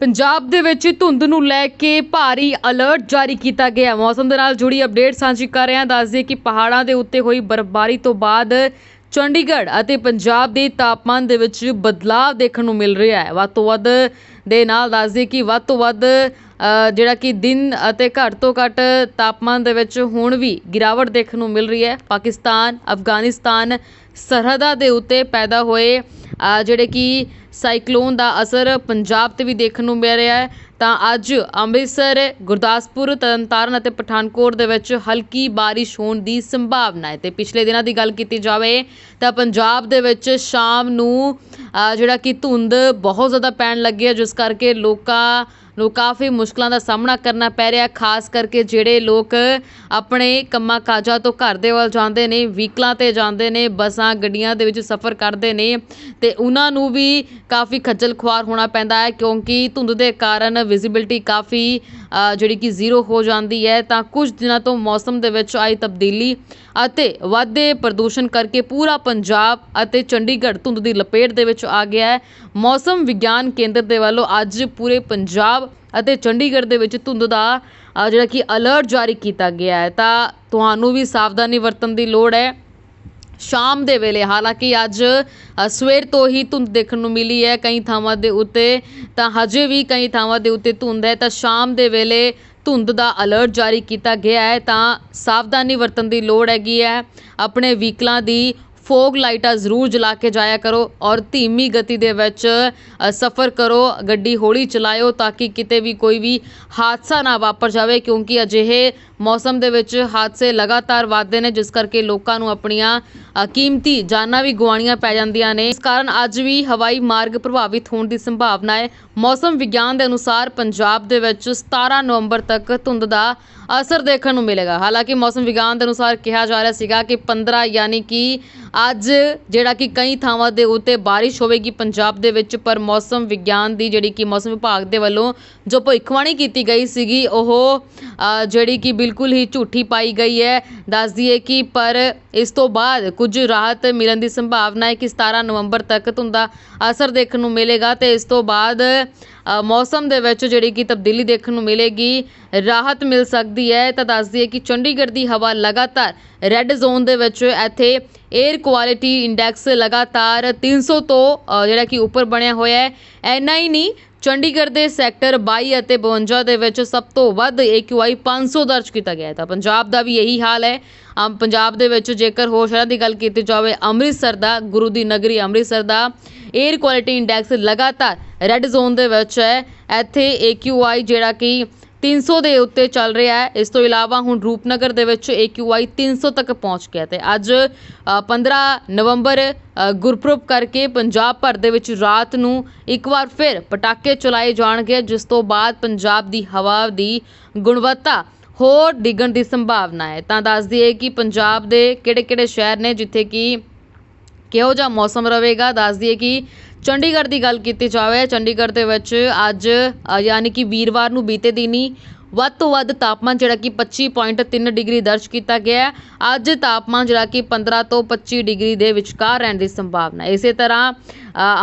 ਪੰਜਾਬ ਦੇ ਵਿੱਚ ਧੁੰਦ ਨੂੰ ਲੈ ਕੇ ਭਾਰੀ ਅਲਰਟ ਜਾਰੀ ਕੀਤਾ ਗਿਆ। ਮੌਸਮ ਦੇ ਨਾਲ ਜੁੜੀ ਅਪਡੇਟ ਸਾਂਝੀ ਕਰ ਰਹੇ ਹਾਂ ਦੱਸ ਦਈਏ ਕਿ ਪਹਾੜਾਂ ਦੇ ਉੱਤੇ ਹੋਈ ਬਰਫ਼ਬਾਰੀ ਤੋਂ ਬਾਅਦ ਚੰਡੀਗੜ੍ਹ ਅਤੇ ਪੰਜਾਬ ਦੇ ਤਾਪਮਾਨ ਦੇ ਵਿੱਚ ਬਦਲਾਅ ਦੇਖਣ ਨੂੰ ਮਿਲ ਰਿਹਾ ਹੈ। ਵੱਧ ਤੋਂ ਵੱਧ ਦੇ ਨਾਲ ਦੱਸ ਦਈਏ ਕਿ ਵੱਧ ਤੋਂ ਵੱਧ ਜਿਹੜਾ ਕਿ ਦਿਨ ਅਤੇ ਘੱਟ ਤੋਂ ਘੱਟ ਤਾਪਮਾਨ ਦੇ ਵਿੱਚ ਹੁਣ ਵੀ ਗਿਰਾਵਟ ਦੇਖਣ ਨੂੰ ਮਿਲ ਰਹੀ ਹੈ। ਪਾਕਿਸਤਾਨ, ਅਫਗਾਨਿਸਤਾਨ ਸਰਹੱਦਾਂ ਦੇ ਉੱਤੇ ਪੈਦਾ ਹੋਏ ਜਿਹੜੇ ਕਿ ਸਾਈਕਲੋਨ ਦਾ ਅਸਰ ਪੰਜਾਬ ਤੇ ਵੀ ਦੇਖਣ ਨੂੰ ਮਿਲ ਰਿਹਾ ਹੈ। ਤਾਂ ਅੱਜ ਅੰਮ੍ਰਿਤਸਰ, ਗੁਰਦਾਸਪੁਰ, ਤਰਨਤਾਰਨ ਅਤੇ ਪਠਾਨਕੋਟ ਦੇ ਵਿੱਚ ਹਲਕੀ ਬਾਰਿਸ਼ ਹੋਣ ਦੀ ਸੰਭਾਵਨਾ ਹੈ। ਤੇ ਪਿਛਲੇ ਦਿਨਾਂ ਦੀ ਗੱਲ ਕੀਤੀ ਜਾਵੇ ਤਾਂ ਪੰਜਾਬ ਦੇ ਵਿੱਚ ਸ਼ਾਮ ਨੂੰ ਜਿਹੜਾ ਕਿ ਧੁੰਦ ਬਹੁਤ ਜ਼ਿਆਦਾ ਪੈਣ ਲੱਗੀ ਹੈ, ਜਿਸ ਕਰਕੇ ਲੋਕਾਂ ਨੂੰ ਕਾਫੀ ਮੁਸ਼ਕਲਾਂ ਦਾ ਸਾਹਮਣਾ ਕਰਨਾ ਪੈ ਰਿਹਾ ਖਾਸ ਕਰਕੇ ਜਿਹੜੇ ਲੋਕ ਆਪਣੇ ਕੰਮਾਂ ਕਾਜਾਂ ਤੋਂ ਘਰ ਦੇ ਵੱਲ ਜਾਂਦੇ ਨੇ, ਵਹੀਕਲਾਂ ਤੇ ਜਾਂਦੇ ਨੇ, ਬੱਸਾਂ ਗੱਡੀਆਂ ਦੇ ਵਿੱਚ ਸਫ਼ਰ ਕਰਦੇ ਨੇ ਅਤੇ ਉਹਨਾਂ ਨੂੰ ਵੀ ਕਾਫੀ ਖੱਜਲ ਖੁਆਰ ਹੋਣਾ ਪੈਂਦਾ ਹੈ ਕਿਉਂਕਿ ਧੁੰਦ ਦੇ ਕਾਰਨ ਵਿਜ਼ੀਬਿਲਟੀ ਕਾਫੀ ਜਿਹੜੀ ਕਿ ਜ਼ੀਰੋ ਹੋ ਜਾਂਦੀ ਹੈ। ਤਾਂ ਕੁਝ ਦਿਨਾਂ ਤੋਂ ਮੌਸਮ ਦੇ ਵਿੱਚ ਆਈ ਤਬਦੀਲੀ ਅਤੇ ਵਾਧੇ ਪ੍ਰਦੂਸ਼ਣ ਕਰਕੇ ਪੂਰਾ ਪੰਜਾਬ ਅਤੇ ਚੰਡੀਗੜ੍ਹ ਧੁੰਦ ਦੀ ਲਪੇਟ ਦੇ ਵਿੱਚ ਆ ਗਿਆ ਹੈ। ਮੌਸਮ ਵਿਗਿਆਨ ਕੇਂਦਰ ਦੇ ਵੱਲੋਂ ਅੱਜ ਪੂਰੇ ਪੰਜਾਬ ਅਤੇ ਚੰਡੀਗੜ੍ਹ ਦੇ ਵਿੱਚ ਧੁੰਦ ਦਾ ਜਿਹੜਾ ਕਿ ਅਲਰਟ ਜਾਰੀ ਕੀਤਾ ਗਿਆ ਹੈ। ਤਾਂ ਤੁਹਾਨੂੰ ਵੀ ਸਾਵਧਾਨੀ ਵਰਤਣ ਦੀ ਲੋੜ ਹੈ। ਸ਼ਾਮ ਦੇ ਵੇਲੇ। ਹਾਲਾਂਕਿ ਅੱਜ ਸਵੇਰ ਤੋਂ ਹੀ ਧੁੰਦ ਦੇਖਣ ਨੂੰ ਮਿਲੀ ਹੈ ਕਈ ਥਾਵਾਂ ਦੇ ਉੱਤੇ। ਤਾਂ ਹਜੇ ਵੀ ਕਈ ਥਾਵਾਂ ਦੇ ਉੱਤੇ ਧੁੰਦ ਹੈ। ਤਾਂ ਸ਼ਾਮ ਦੇ ਵੇਲੇ ਧੁੰਦ ਦਾ ਅਲਰਟ ਜਾਰੀ ਕੀਤਾ ਗਿਆ ਹੈ। ਤਾਂ ਸਾਵਧਾਨੀ ਵਰਤਣ ਦੀ ਲੋੜ ਹੈਗੀ ਹੈ। ਆਪਣੇ ਵਹੀਕਲਾਂ ਦੀ ਫੋਗ ਲਾਈਟਾਂ ਜ਼ਰੂਰ ਜਲਾ ਕੇ ਜਾਇਆ ਕਰੋ ਔਰ ਧੀਮੀ ਗਤੀ ਦੇ ਵਿੱਚ ਸਫ਼ਰ ਕਰੋ, ਗੱਡੀ ਹੌਲੀ ਚਲਾਇਓ ਤਾਂ ਕਿ ਕਿਤੇ ਵੀ ਕੋਈ ਵੀ ਹਾਦਸਾ ਨਾ ਵਾਪਰ ਜਾਵੇ, ਕਿਉਂਕਿ ਅਜਿਹੇ ਮੌਸਮ ਦੇ ਵਿੱਚ ਹਾਦਸੇ ਲਗਾਤਾਰ ਵੱਧਦੇ ਨੇ, ਜਿਸ ਕਰਕੇ ਲੋਕਾਂ ਨੂੰ ਆਪਣੀਆਂ ਕੀਮਤੀ ਜਾਨਾਂ ਵੀ ਗਵਾਉਣੀਆਂ ਪੈ ਜਾਂਦੀਆਂ ਨੇ। ਇਸ ਕਾਰਨ ਅੱਜ ਵੀ ਹਵਾਈ ਮਾਰਗ ਪ੍ਰਭਾਵਿਤ ਹੋਣ ਦੀ ਸੰਭਾਵਨਾ ਹੈ। ਮੌਸਮ ਵਿਗਿਆਨ ਦੇ ਅਨੁਸਾਰ ਪੰਜਾਬ ਦੇ ਵਿੱਚ 17 ਨਵੰਬਰ ਤੱਕ ਧੁੰਦ ਦਾ ਅਸਰ ਦੇਖਣ ਨੂੰ ਮਿਲੇਗਾ। ਹਾਲਾਂਕਿ ਮੌਸਮ ਵਿਗਿਆਨ ਦੇ ਅਨੁਸਾਰ ਕਿਹਾ ਜਾ ਰਿਹਾ ਸੀਗਾ ਕਿ 15 ਯਾਨੀ ਕਿ ਅੱਜ ਜਿਹੜਾ ਕਿ ਕਈ ਥਾਵਾਂ ਦੇ ਉੱਤੇ ਬਾਰਿਸ਼ ਹੋਵੇਗੀ ਪੰਜਾਬ ਦੇ ਵਿੱਚ, ਪਰ ਮੌਸਮ ਵਿਗਿਆਨ ਦੀ ਜਿਹੜੀ ਕਿ ਮੌਸਮ ਵਿਭਾਗ ਦੇ ਵੱਲੋਂ ਜੋ ਭਵਿੱਖਬਾਣੀ ਕੀਤੀ ਗਈ ਸੀਗੀ, ਉਹ ਜਿਹੜੀ ਕਿ ਬਿਲਕੁਲ ਹੀ ਝੂਠੀ ਪਾਈ ਗਈ ਹੈ। ਦੱਸ ਦਈਏ ਕਿ ਪਰ ਇਸ ਤੋਂ ਬਾਅਦ ਕੁਝ ਰਾਹਤ ਮਿਲਣ ਦੀ ਸੰਭਾਵਨਾ ਹੈ ਕਿ 17 ਨਵੰਬਰ ਤੱਕ ਧੁੰਦਾ ਅਸਰ ਦੇਖਣ ਨੂੰ ਮਿਲੇਗਾ ਤੇ ਇਸ ਤੋਂ ਬਾਅਦ ਮੌਸਮ ਦੇ ਵਿੱਚ ਜਿਹੜੀ ਕਿ ਤਬਦੀਲੀ ਦੇਖਣ ਨੂੰ ਮਿਲੇਗੀ, ਰਾਹਤ ਮਿਲ ਸਕਦੀ ਹੈ। ਤਾਂ ਦੱਸ ਦਈਏ ਕਿ ਚੰਡੀਗੜ੍ਹ ਦੀ ਹਵਾ ਲਗਾਤਾਰ ਰੈੱਡ ਜ਼ੋਨ ਦੇ ਵਿੱਚ ਇੱਥੇ 에ਅਰ ਕੁਆਲਿਟੀ ਇੰਡੈਕਸ ਲਗਾਤਾਰ 300 ਤੋਂ ਜਿਹੜਾ ਕਿ ਉੱਪਰ ਬਣਿਆ ਹੋਇਆ ਹੈ। ਐਨਾ ਹੀ ਨਹੀਂ ਚੰਡੀਗੜ੍ਹ ਦੇ ਸੈਕਟਰ 22 ਅਤੇ 52 ਦੇ ਵਿੱਚ ਸਭ ਤੋਂ ਵੱਧ AQI 500 ਦਰਜ ਕੀਤਾ ਗਿਆ ਤਾਂ ਪੰਜਾਬ ਦਾ ਵੀ ਇਹੀ ਹਾਲ ਹੈ। ਆਮ ਪੰਜਾਬ ਦੇ ਵਿੱਚ ਜੇਕਰ ਹੋਰ ਸ਼ਹਿਰਾਂ ਦੀ ਗੱਲ ਕੀਤੀ ਜਾਵੇ, ਅੰਮ੍ਰਿਤਸਰ ਦਾ, ਗੁਰੂ ਦੀ ਨਗਰੀ ਅੰਮ੍ਰਿਤਸਰ ਦਾ 에ਅਰ ਕੁਆਲਿਟੀ ਇੰਡੈਕਸ ਲਗਾਤਾਰ ਰੈੱਡ ਜ਼ੋਨ ਦੇ ਵਿੱਚ ਹੈ। ਇੱਥੇ AQI ਜਿਹੜਾ ਕਿ 300 ਦੇ ਉੱਤੇ ਚੱਲ ਰਿਹਾ ਹੈ। ਇਸ ਤੋਂ ਇਲਾਵਾ ਹੁਣ ਰੂਪਨਗਰ ਦੇ ਵਿੱਚ AQI 300 ਤੱਕ ਪਹੁੰਚ ਗਿਆ ਤੇ ਅੱਜ ਅ, 15 ਨਵੰਬਰ ਅ, ਗੁਰਪੁਰਬ ਕਰਕੇ ਪੰਜਾਬ ਭਰ ਦੇ ਵਿੱਚ ਰਾਤ ਨੂੰ ਇੱਕ ਵਾਰ ਫਿਰ ਪਟਾਕੇ ਚਲਾਏ ਜਾਣਗੇ ਜਿਸ ਤੋਂ ਬਾਅਦ ਪੰਜਾਬ ਦੀ ਹਵਾ ਦੀ ਗੁਣਵੱਤਾ ਹੋਰ ਡਿੱਗਣ ਦੀ ਸੰਭਾਵਨਾ ਹੈ। ਤਾਂ ਦੱਸ ਦਈਏ ਕਿ ਪੰਜਾਬ ਦੇ ਕਿਹੜੇ-ਕਿਹੜੇ ਸ਼ਹਿਰ ਨੇ ਜਿੱਥੇ ਕਿ ਕਿਹੋ ਜਿਹਾ ਮੌਸਮ ਰਹੇਗਾ? ਦੱਸ ਦਈਏ ਕਿ ਚੰਡੀਗੜ੍ਹ ਦੀ ਗੱਲ ਕੀਤੀ ਜਾਵੇ, ਚੰਡੀਗੜ੍ਹ ਦੇ ਵਿੱਚ ਅੱਜ ਯਾਨੀ ਕਿ ਵੀਰਵਾਰ ਨੂੰ ਬੀਤੇ ਦਿਨੀ ਵੱਧ ਤੋਂ ਵੱਧ ਤਾਪਮਾਨ ਜਿਹੜਾ ਕਿ 25.3 ਡਿਗਰੀ ਦਰਜ ਕੀਤਾ ਗਿਆ ਹੈ। ਅੱਜ ਤਾਪਮਾਨ ਜਿਹੜਾ ਕਿ 15 ਤੋਂ 25 ਡਿਗਰੀ ਦੇ ਵਿਚਕਾਰ ਰਹਿਣ ਦੀ ਸੰਭਾਵਨਾ ਹੈ। ਇਸੇ ਤਰ੍ਹਾਂ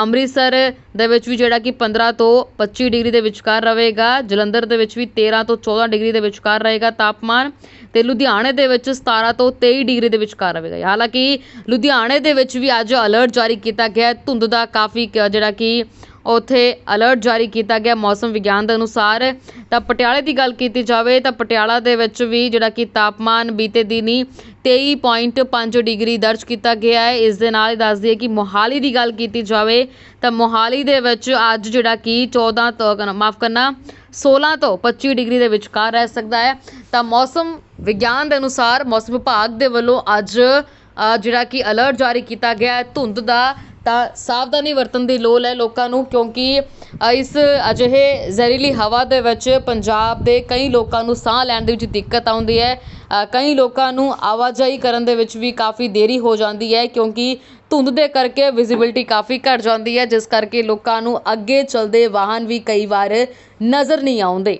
ਅੰਮ੍ਰਿਤਸਰ ਦੇ ਵਿੱਚ ਵੀ ਜਿਹੜਾ ਕਿ 15 ਤੋਂ 25 ਡਿਗਰੀ ਦੇ ਵਿਚਕਾਰ ਰਹੇਗਾ। ਜਲੰਧਰ ਦੇ ਵਿੱਚ ਵੀ 13 ਤੋਂ 14 ਡਿਗਰੀ ਦੇ ਵਿਚਕਾਰ ਰਹੇਗਾ ਤਾਪਮਾਨ ਤੇ ਲੁਧਿਆਣੇ ਦੇ ਵਿੱਚ 17 ਤੋਂ 23 ਡਿਗਰੀ ਦੇ ਵਿਚਕਾਰ ਰਹੇਗਾ। ਹਾਲਾਂਕਿ, ਲੁਧਿਆਣੇ ਦੇ ਵਿੱਚ ਵੀ ਅੱਜ ਅਲਰਟ ਜਾਰੀ ਕੀਤਾ ਗਿਆ ਧੁੰਦ ਦਾ ਕਾਫੀ ਕ- ਜਿਹੜਾ ਕਿ ਉੱਥੇ ਅਲਰਟ ਜਾਰੀ ਕੀਤਾ ਗਿਆ ਮੌਸਮ ਵਿਗਿਆਨ ਦੇ ਅਨੁਸਾਰ। ਤਾਂ ਪਟਿਆਲੇ ਦੀ ਗੱਲ ਕੀਤੀ ਜਾਵੇ ਤਾਂ ਪਟਿਆਲਾ ਦੇ ਵਿੱਚ ਵੀ ਜਿਹੜਾ ਕਿ ਤਾਪਮਾਨ ਬੀਤੇ ਦਿਨੀ 23.5 ਡਿਗਰੀ ਦਰਜ ਕੀਤਾ ਗਿਆ ਹੈ। ਇਸ ਦੇ ਨਾਲ ਹੀ ਦੱਸ ਦਈਏ ਕਿ ਮੋਹਾਲੀ ਦੀ ਗੱਲ ਕੀਤੀ ਜਾਵੇ ਤਾਂ ਮੋਹਾਲੀ ਦੇ ਵਿੱਚ ਅੱਜ ਜਿਹੜਾ ਕਿ 14 ਤੋਂ ਮਾਫ ਕਰਨਾ 16 ਤੋਂ 25 ਡਿਗਰੀ ਦੇ ਵਿਚਕਾਰ ਰਹਿ ਸਕਦਾ ਹੈ। ਤਾਂ ਮੌਸਮ ਵਿਗਿਆਨ ਦੇ ਅਨੁਸਾਰ ਮੌਸਮ ਵਿਭਾਗ ਦੇ ਵੱਲੋਂ ਅੱਜ ਜਿਹੜਾ ਕਿ ਅਲਰਟ ਜਾਰੀ ਕੀਤਾ ਗਿਆ ਹੈ। ਧੁੰਦ ਦਾ ਤਾਂ ਸਾਵਧਾਨੀ ਵਰਤਣ ਦੀ ਲੋੜ ਹੈ ਲੋਕਾਂ ਨੂੰ, ਕਿਉਂਕਿ ਇਸ ਅਜਿਹੇ ਜ਼ਹਿਰੀਲੀ ਹਵਾ ਦੇ ਵਿੱਚ ਪੰਜਾਬ ਦੇ ਕਈ ਲੋਕਾਂ ਨੂੰ ਸਾਹ ਲੈਣ ਦੇ ਵਿੱਚ ਦਿੱਕਤ ਆਉਂਦੀ ਹੈ। ਕਈ ਲੋਕਾਂ ਨੂੰ ਆਵਾਜਾਈ ਕਰਨ ਦੇ ਵਿੱਚ ਵੀ ਕਾਫੀ ਦੇਰੀ ਹੋ ਜਾਂਦੀ ਹੈ, ਕਿਉਂਕਿ ਧੁੰਦ ਦੇ ਕਰਕੇ ਵਿਜ਼ੀਬਿਲਟੀ ਕਾਫੀ ਘਟ ਜਾਂਦੀ ਹੈ, ਜਿਸ ਕਰਕੇ ਲੋਕਾਂ ਨੂੰ ਅੱਗੇ ਚੱਲਦੇ ਵਾਹਨ ਵੀ ਕਈ ਵਾਰ ਨਜ਼ਰ ਨਹੀਂ ਆਉਂਦੇ।